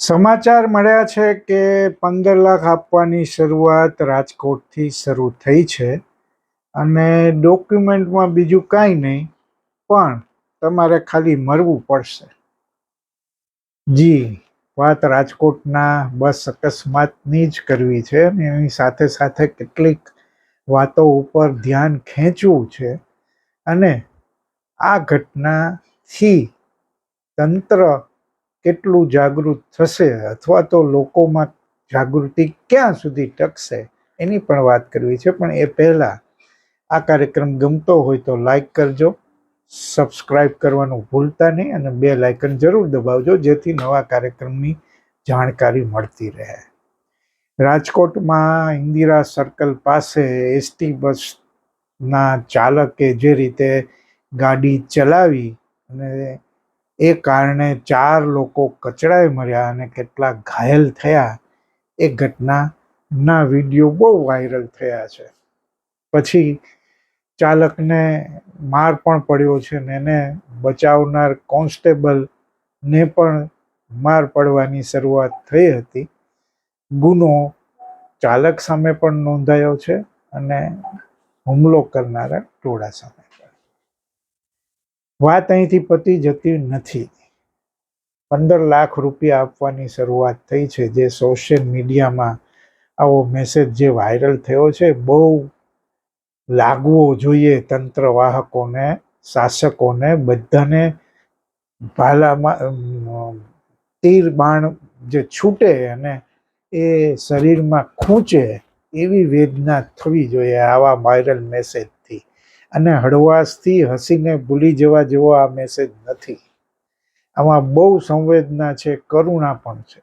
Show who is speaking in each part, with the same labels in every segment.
Speaker 1: સમાચાર મળ્યા છે કે પંદર લાખ આપવાની શરૂઆત રાજકોટથી શરૂ થઈ છે અને ડોક્યુમેન્ટમાં બીજું કાંઈ નહીં, પણ તમારે ખાલી મરવું પડશે. જી, વાત રાજકોટના બસ અકસ્માતની જ કરવી છે અને એની સાથે સાથે કેટલીક વાતો ઉપર ધ્યાન ખેંચવું છે અને આ ઘટનાથી તંત્ર કેટલું જાગૃત થશે અથવા તો લોકોમાં જાગૃતિ ક્યાં સુધી ટકશે, એની પણ વાત કરવી છે. પણ એ પહેલાં આ કાર્યક્રમ ગમતો હોય તો લાઈક કરજો સબસ્ક્રાઈબ કરવાનું ભૂલતા નહીં અને બે લાઇકન જરૂર દબાવજો, જેથી નવા કાર્યક્રમની જાણકારી મળતી રહે. રાજકોટમાં ઇન્દિરા સર્કલ પાસે એસટી બસના ચાલકે જે રીતે ગાડી ચલાવી અને એ કારણે ચાર લોકો કચડાઈ મર્યા અને કેટલા ઘાયલ થયા. એ ઘટનાના વીડિયો બહુ વાયરલ થયા છે. પછી ચાલકને માર પણ પડ્યો છે ને એને બચાવનાર કોન્સ્ટેબલને પણ માર પડવાની શરૂઆત થઈ હતી. ગુનો ચાલક સામે પણ નોંધાયો છે અને હુમલો કરનારા ટોળા સામે. વાત અહીંથી પતી જતી નથી. પંદર લાખ રૂપિયા આપવાની શરૂઆત થઈ છે, જે સોશિયલ મીડિયામાં આવો મેસેજ જે વાયરલ થયો છે, બહુ લાગવો જોઈએ તંત્ર વાહકોને, શાસકોને, બધાને ભાલામાં તીર બાણ જે છૂટે અને એ શરીરમાં ખૂંચે એવી વેદના થવી જોઈએ આવા વાયરલ મેસેજથી અને હળવાશથી હસીને ભૂલી જવા જેવો આ મેસેજ નથી. આમાં બહુ સંવેદના છે, કરુણા પણ છે.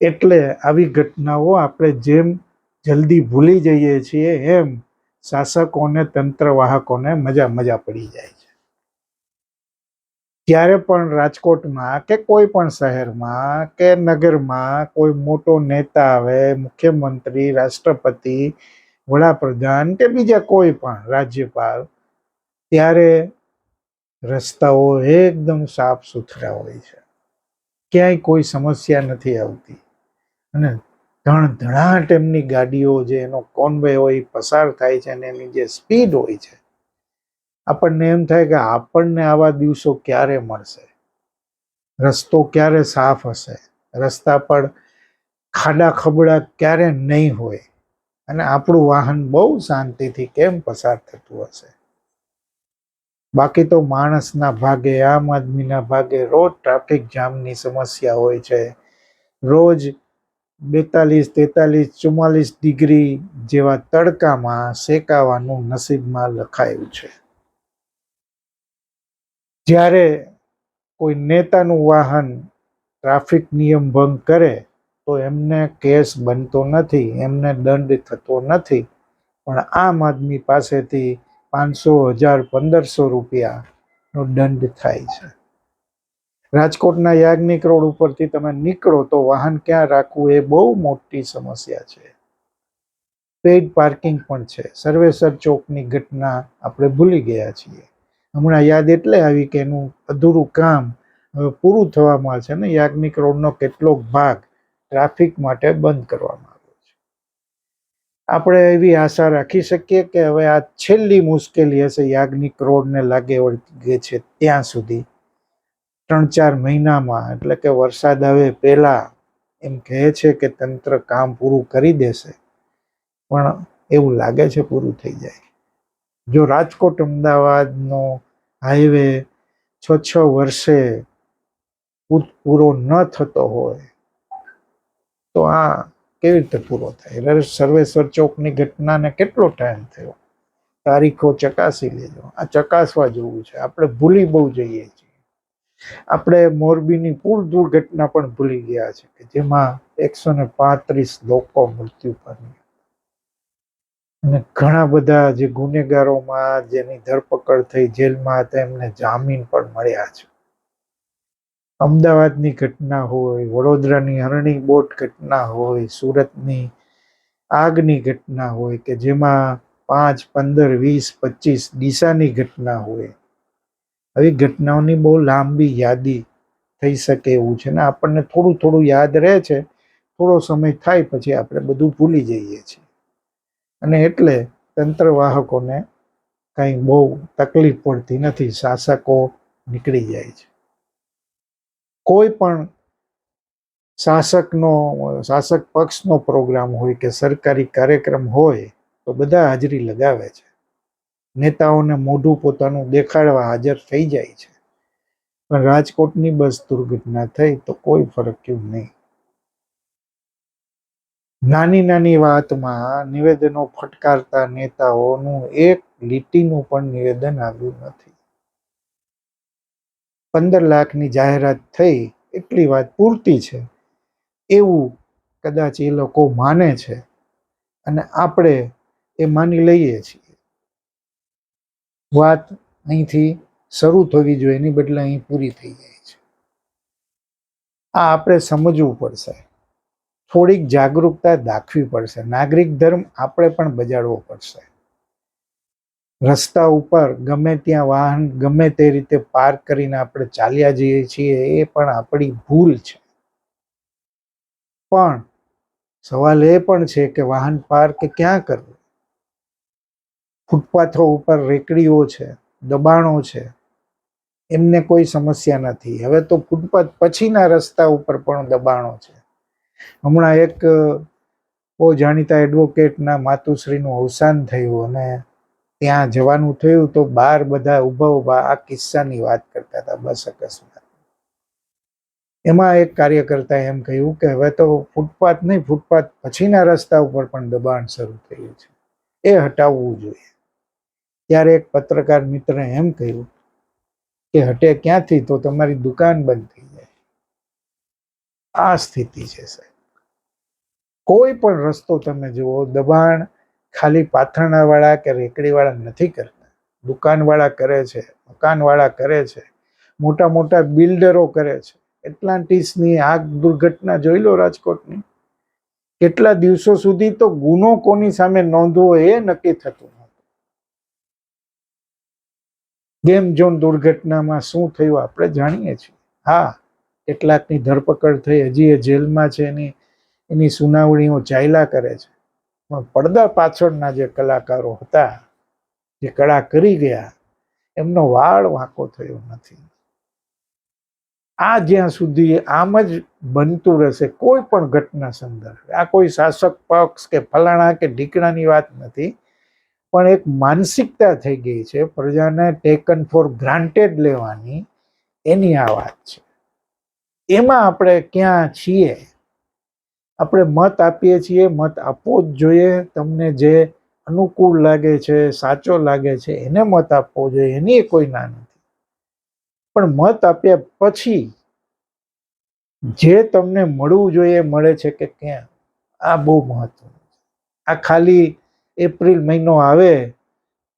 Speaker 1: એટલે આવી ઘટનાઓ આપણે જેમ જલ્દી ભૂલી જઈએ છીએ, એમ શાસકોને, તંત્રવાહકોને મજા મજા પડી જાય છે. જ્યારે પણ રાજકોટમાં કે કોઈ પણ શહેરમાં કે નગરમાં કોઈ મોટો નેતા આવે, મુખ્યમંત્રી, રાષ્ટ્રપતિ વડાપ્રધાન કે બીજા કોઈ પણ રાજ્યપાલ, ત્યારે રસ્તાઓ એકદમ સાફ સુથરા હોય છે. ક્યાંય કોઈ સમસ્યા નથી આવતી. અને ધણ ધણાટ એમની ગાડીઓ જે એનો કોન્વે હોય પસાર થાય છે અને એની જે સ્પીડ હોય છે, આપણને એમ થાય કે આપણને આવા દિવસો ક્યારે મળશે? રસ્તો ક્યારે સાફ હશે? રસ્તા પર ખાડા ખબડા ક્યારે નહીં હોય? અને આપણું વાહન બહુ શાંતિથી કેમ પસાર થતું હશે? બાકી તો માણસના ભાગે, આમ આદમીના ભાગે રોજ ટ્રાફિક જામની સમસ્યા હોય છે. રોજ બેતાલીસ, તેતાલીસ, ચુમ્માલીસ ડિગ્રી જેવા તડકામાં શેકાવાનું નસીબમાં લખાયું છે. જ્યારે કોઈ નેતાનું વાહન ટ્રાફિક નિયમ ભંગ કરે તો એમને કેસ બનતો નથી, એમને દંડ થતો નથી. પણ આમ આદમી પાસેથી પાંચસો હજાર પંદરસો રૂપિયાનો દંડ થાય છે. રાજકોટના યાજ્ઞિક રોડ ઉપરથી તમે નીકળો તો વાહન ક્યાં રાખવું એ બહુ મોટી સમસ્યા છે. પેઇડ પાર્કિંગ પણ છે. સર્વેસર ચોકની ઘટના આપણે ભૂલી ગયા છીએ. હમણાં યાદ એટલે આવી કે એનું અધૂરું કામ હવે પૂરું થવામાં છે ને યાજ્ઞિક રોડનો કેટલોક ભાગ ટ્રાફિક માટે બંધ કરવામાં આવ્યો છે. આપણે એવી આશા રાખી શકીએ કે હવે આ છેલ્લી મુશ્કેલી હશે. યાજ્ઞિક રોડને લાગે વળગે છે ત્યાં સુધી. ત્રણ ચાર મહિનામાં, એટલે કે વરસાદ આવે પહેલા, એમ કહે છે કે તંત્ર કામ પૂરું કરી દેશે. પણ એવું લાગે છે પૂરું થઈ જાય. જો રાજકોટ, અમદાવાદનો હાઈવે છ છ વર્ષે પૂરો ન થતો હોય તો આ કેવી રીતે પૂરો થાય? સર્વેશ્વર ચોકની ઘટનાને કેટલો ટાઈમ થયો? તારીખો ચકાસી લેજો. આ ચકાસવા જેવું છે. આપણે ભૂલી બહુ જઈએ છીએ. આપણે મોરબીની પૂર દુર્ઘટના પણ ભૂલી ગયા છે કે જેમાં એકસો ને પાંત્રીસ લોકો મૃત્યુ પામ્યા. અને ઘણા બધા જે ગુનેગારોમાં જેની ધરપકડ થઈ જેલમાં હતા એમને જામીન પણ મળ્યા છે. અમદાવાદની ઘટના હોય, વડોદરાની હરણી બોટ ઘટના હોય, સુરતની આગની ઘટના હોય કે જેમાં પાંચ, પંદર, વીસ, પચીસ ડીસાની ઘટના હોય. આવી ઘટનાઓની બહુ લાંબી યાદી થઈ શકે એવું છે ને આપણને થોડું થોડું યાદ રહે છે. થોડો સમય થાય પછી આપણે બધું ભૂલી જઈએ છીએ. અને એટલે તંત્રવાહકોને કંઈ બહુ તકલીફ પડતી નથી, શાસકો નીકળી જાય છે. કોઈ પણ શાસકનો, શાસક પક્ષનો પ્રોગ્રામ હોય કે સરકારી કાર્યક્રમ હોય, તો બધા હાજરી લગાવે છે. નેતાઓને મોઢું પોતાનું દેખાડવા હાજર થઈ જાય છે. પણ રાજકોટની બસ દુર્ઘટના થઈ તો કોઈ ફરક કેવું નહીં. નાની નાની વાતમાં નિવેદનો ફટકારતા નેતાઓનું એક લીટીનું પણ નિવેદન આવ્યું નથી. પંદર લાખની જાહેરાત થઈ, એટલી વાત પૂરતી છે. એવું કદાચ એ લોકો માને છે. અને આપણે એ માની લઈએ છીએ. વાત અહીંથી શરૂ થવી જોઈએ, એની બદલે અહીં પૂરી થઈ જાય છે. આ આપણે સમજવું પડશે. થોડીક જાગૃતતા દાખવી પડશે. નાગરિક ધર્મ આપણે પણ બજાડવો પડશે. રસ્તા ઉપર ગમે ત્યાં વાહન, ગમે તે રીતે પાર્ક કરીને આપણે ચાલ્યા જઈએ છીએ, એ પણ આપણી ભૂલ છે. પણ સવાલ એ પણ છે કે વાહન પાર્ક ક્યાં કરવું? ફૂટપાથો ઉપર રેકડીઓ છે, દબાણો છે, એમને કોઈ સમસ્યા નથી. હવે તો ફૂટપાથ પછીના રસ્તા ઉપર પણ દબાણો છે. હમણાં એક બહુ જાણીતા એડવોકેટના માતુશ્રીનું અવસાન થયું અને ત્યાં જવાનું થયું તો બાર બધા ઊભા ઊભા આ કિસ્સાની વાત કરતા હતા, બસ અકસ્માત. એમાં એક કાર્યકર્તા એમ કહ્યું કે હવે તો ફૂટપાથ નહીં, ફૂટપાથ પછીના રસ્તા ઉપર પણ દબાણ શરૂ થયું છે. એ હટાવવું જોઈએ. ત્યારે એક પત્રકાર મિત્રે એમ કહ્યું કે હટે ક્યાંથી તો તમારી દુકાન બંધ થઈ જાય. આ સ્થિતિ છે સાહેબ. કોઈ પણ રસ્તો તમે જુઓ, દબાણ ખાલી પાથરણાવાળા કે રેકડીવાળા નથી કરતા. દુકાનવાળા કરે છે, મકાનવાળા કરે છે, મોટા મોટા બિલ્ડરો કરે છે. એટલાન્ટિસની આગ દુર્ઘટના જોઈ લો રાજકોટની. કેટલા દિવસો સુધી તો ગુનો કોની સામે નોંધવો એ નક્કી થતું નહોતું. ગેમ ઝોન દુર્ઘટનામાં શું થયું આપણે જાણીએ છીએ. હા, કેટલાકની ધરપકડ થઈ, હજી એ જેલમાં છે, એની એની સુનાવણીઓ ચાલ્યા કરે છે. પણ પડદા પાછળના જે કલાકારો હતા, જે કળા કરી ગયા, એમનો વાળ વાંકો થયો નથી. આ જ્યાં સુધી આમ જ બનતું રહેશે, કોઈ પણ ઘટના સંદર્ભે. આ કોઈ શાસક પક્ષ કે ફલાણા કે ઢીકણાની વાત નથી, પણ એક માનસિકતા થઈ ગઈ છે, પ્રજાને ટેકન ફોર ગ્રાન્ટેડ લેવાની એની આ વાત છે. એમાં આપણે ક્યાં છીએ? આપણે મત આપીએ છીએ, મત આપવો જ જોઈએ. તમને જે અનુકૂળ લાગે છે, સાચો લાગે છે, એને મત આપવો જોઈએ. એની કોઈ ના નથી. પણ મત આપ્યા પછી જે તમને મળવું જોઈએ, મળે છે કે ક્યાં, આ બહુ મહત્વનું છે. આ ખાલી એપ્રિલ મહિનો આવે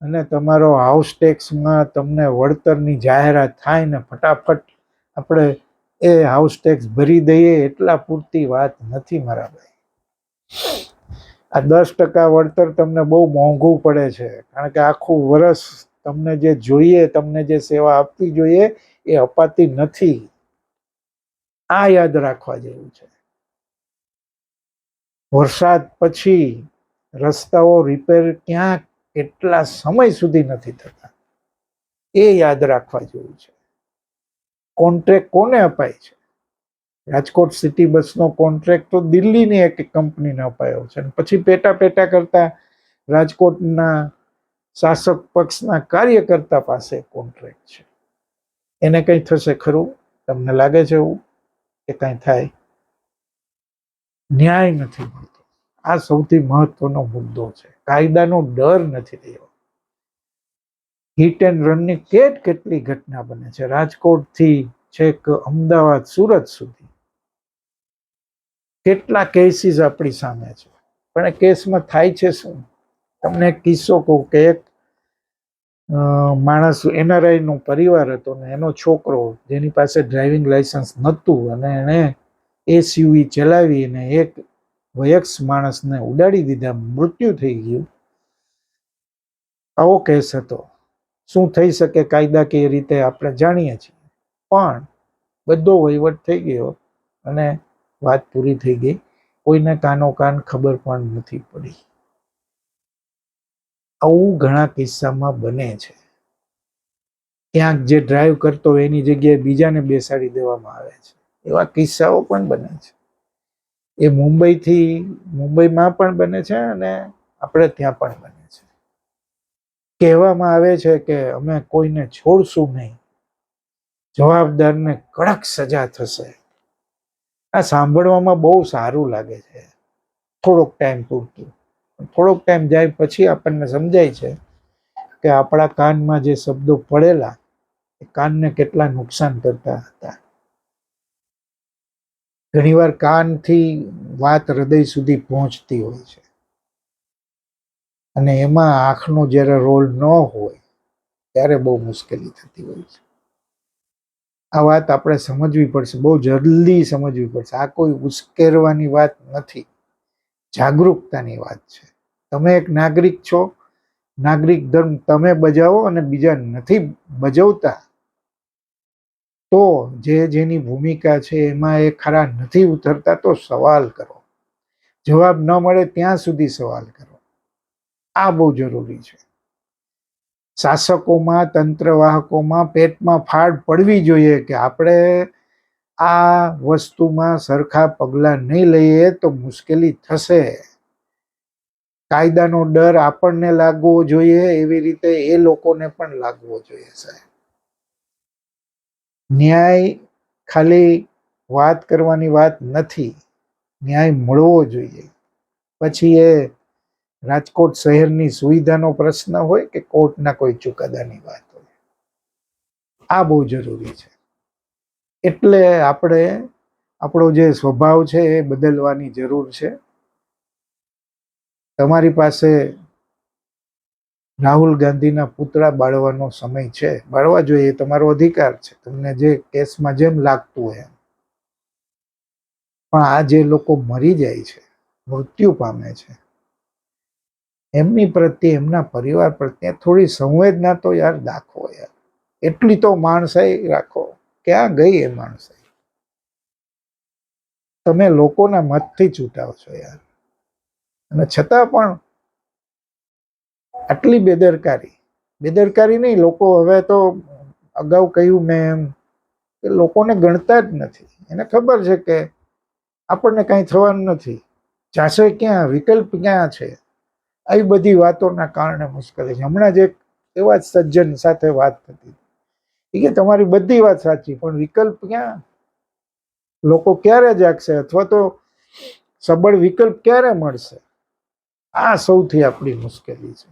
Speaker 1: અને તમારો હાઉસ ટેક્સમાં તમને વળતરની જાહેરાત થાય ને ફટાફટ આપણે એ હાઉસ ટેક્સ ભરી દઈએ એટલા પૂરતી વાત નથી મારા ભાઈ. આ દસ ટકા વળતર તમને બહુ મોંઘું પડે છે. કારણ કે આખું વરસ તમને જે જોઈએ, તમને જે સેવા આપવી જોઈએ, એ અપાતી નથી. આ યાદ રાખવા જેવું છે. વરસાદ પછી રસ્તાઓ રિપેર ક્યાં કેટલા સમય સુધી નથી થતા. એ યાદ રાખવા જેવું છે. કોન્ટ્રાક્ટ કોને અપાય છે? રાજકોટ સિટી બસનો કોન્ટ્રાક્ટ તો દિલ્હીની એક કંપનીને અપાયો છે અને પછી પેટા પેટા કરતા રાજકોટના શાસક પક્ષના કાર્યકર્તા પાસે કોન્ટ્રાક્ટ છે. એને કંઈ થશે ખરું? તમને લાગે છે એવું? કે કંઈ થાય? ન્યાય નથી મળતો. આ સૌથી મહત્વનો મુદ્દો છે. કાયદાનો ડર નથી રહ્યો. હિટ એન્ડ રનની કેટ કેટલી ઘટના બને છે? રાજકોટથી છેક અમદાવાદ, સુરત સુધી. કેટલા કેસીસ આપણી સામે છે? પણ એ કેસમાં થાય છે શું? તમને એક કિસ્સો કહું કે એક માણસ એનઆરઆઈ નો પરિવાર હતો ને એનો છોકરો જેની પાસે ડ્રાઇવિંગ લાઇસન્સ નહોતું અને એણે એસયુવી ચલાવી અને એક વયક્ષ માણસને ઉડાડી દીધા, મૃત્યુ થઈ ગયું. આવો કેસ હતો. શું થઈ શકે કાયદાકીય રીતે આપણે જાણીએ છીએ. પણ બધો વહીવટ થઈ ગયો અને વાત પૂરી થઈ ગઈ. કોઈને કાનો કાન ખબર પણ નથી પડી. આવું ઘણા કિસ્સામાં બને છે. ક્યાંક જે ડ્રાઈવ કરતો હોય એની જગ્યાએ બીજાને બેસાડી દેવામાં આવે છે. એવા કિસ્સાઓ પણ બને છે. એ મુંબઈથી મુંબઈમાં પણ બને છે અને આપણે ત્યાં પણ બને કહેવામાં આવે છે કે અમે કોઈને છોડશું નહીં. જવાબદારને કડક સજા થશે. આ સાંભળવામાં બહુ સારું લાગે છે. થોડોક ટાઈમ પૂરતું. થોડોક ટાઈમ જાય પછી આપણને સમજાય છે કે આપણા કાનમાં જે શબ્દો પડેલા, એ કાનને કેટલા નુકસાન કરતા હતા. ઘણીવાર કાનથી વાત હૃદય સુધી પહોંચતી હોય છે. અને એમાં આંખનો જ્યારે રોલ ન હોય, ત્યારે બહુ મુશ્કેલી થતી હોય છે. આ વાત આપણે સમજવી પડશે, બહુ જલ્દી સમજવી પડશે. આ કોઈ ઉશ્કેરવાની વાત નથી. જાગૃતતાની વાત છે. તમે એક નાગરિક છો, નાગરિક ધર્મ તમે બજાવો અને બીજા નથી બજાવતા, તો જે જેની ભૂમિકા છે એમાં એ ખરા નથી ઉતરતા, તો સવાલ કરો. જવાબ ન મળે ત્યાં સુધી સવાલ કરો. આ બહુ જરૂરી છે. શાસકોમાં, તંત્રવાહકોમાં પેટમાં ફાડ પડવી જોઈએ કે આપણે આ વસ્તુમાં સરખા પગલાં નહીં લઈએ તો મુશ્કેલી થશે. કાયદાનો ડર આપણને લાગવો જોઈએ, એવી રીતે એ લોકોને પણ લાગવો જોઈએ સાહેબ. ન્યાય ખાલી વાત કરવાની વાત નથી, ન્યાય મળવો જોઈએ. પછી એ રાજકોટ શહેરની સુવિધાનો પ્રશ્ન હોય કે કોર્ટના કોઈ ચુકાદાની વાત હોય? આ બહુ જરૂરી છે. એટલે આપણે આપણો જે સ્વભાવ છે એ બદલવાની જરૂર છે. તમારી પાસે રાહુલ ગાંધીના પુતળા બાળવાનો સમય છે. બાળવા જોઈએ, એ તમારો અધિકાર છે. તમને જે કેસમાં જેમ લાગતું હોય પણ આ જે લોકો મરી જાય છે, મૃત્યુ પામે છે એમની પ્રત્યે, એમના પરિવાર પ્રત્યે થોડી સંવેદના તો યાર દાખવો યાર. એટલી તો માણસાઈ રાખો ક્યાં ગઈ એ માણસાઈ. તમે લોકોના મતથી ચૂંટાવ છો યાર. અને છતાં પણ આટલી બેદરકારી બેદરકારી નહીં, લોકો હવે તો અગાઉ કહ્યું મેં એમ કે લોકોને ગણતા જ નથી. એને ખબર છે કે આપણને કાંઈ થવાનું નથી. જાશે ક્યાં, વિકલ્પ ક્યાં છે? આવી બધી વાતોના કારણે મુશ્કેલી છે. હમણાં જ એક એવા જ સજ્જન સાથે વાત થતી કે તમારી બધી વાત સાચી, પણ વિકલ્પ ક્યાં? લોકો ક્યારે જાગશે? અથવા તો સબળ વિકલ્પ ક્યારે મળશે? આ સૌથી આપણી મુશ્કેલી છે.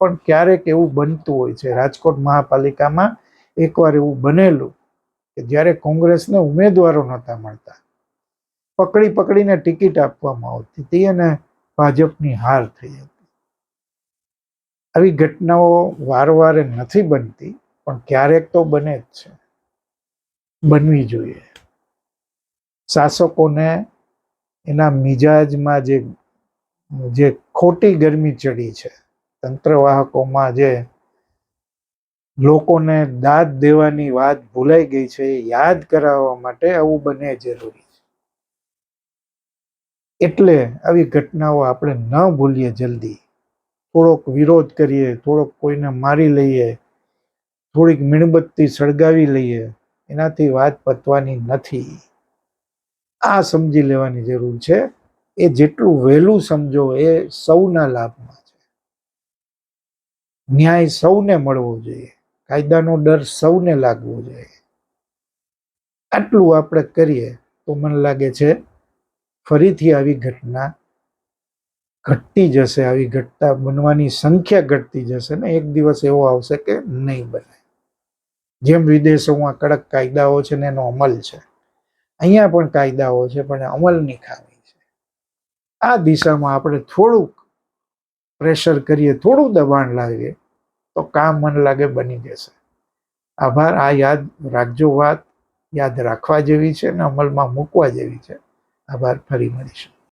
Speaker 1: પણ ક્યારેક એવું બનતું હોય છે. રાજકોટ મહાપાલિકામાં એકવાર એવું બનેલું કે જ્યારે કોંગ્રેસને ઉમેદવારો નહોતા મળતા. પકડી પકડીને ટિકિટ આપવામાં આવતી હતી અને ભાજપની હાર થઈ હતી. આવી ઘટનાઓ વારવારે નથી બનતી, પણ ક્યારેક તો બને જ છે. બનવી જોઈએ. શાસકોને એના મિજાજમાં જે જે ખોટી ગરમી ચડી છે, તંત્રવાહકોમાં જે લોકોને દાદ દેવાની વાત ભૂલાઈ ગઈ છે, એ યાદ કરાવવા માટે આવું બને જરૂરી છે. એટલે આવી ઘટનાઓ આપણે ન ભૂલીએ જલ્દી. થોડોક વિરોધ કરીએ, થોડોક કોઈને મારી લઈએ, થોડીક મીણબત્તી સળગાવી લઈએ, એનાથી વાત પતવાની નથી. આ સમજી લેવાની જરૂર છે. એ જેટલું વહેલું સમજો, એ સૌના લાભમાં છે. ન્યાય સૌને મળવો જોઈએ. કાયદાનો ડર સૌને લાગવો જોઈએ. આટલું આપણે કરીએ તો મને લાગે છે ફરીથી આવી ઘટના ઘટતી જશે, આવી ઘટતા બનવાની સંખ્યા ઘટતી જશે ને એક દિવસ એવો આવશે કે નહીં બને. જેમ વિદેશોમાં કડક કાયદાઓ છે ને એનો અમલ છે. અહીંયા પણ કાયદાઓ છે, પણ અમલની ખામી છે. આ દિશામાં આપણે થોડુંક પ્રેશર કરીએ, થોડું દબાણ લાવીએ, તો કામ મને લાગે બની જશે. આભાર. આ યાદ રાખજો વાત. યાદ રાખવા જેવી છે ને અમલમાં મૂકવા જેવી છે. આભાર. ફરી મળીશું.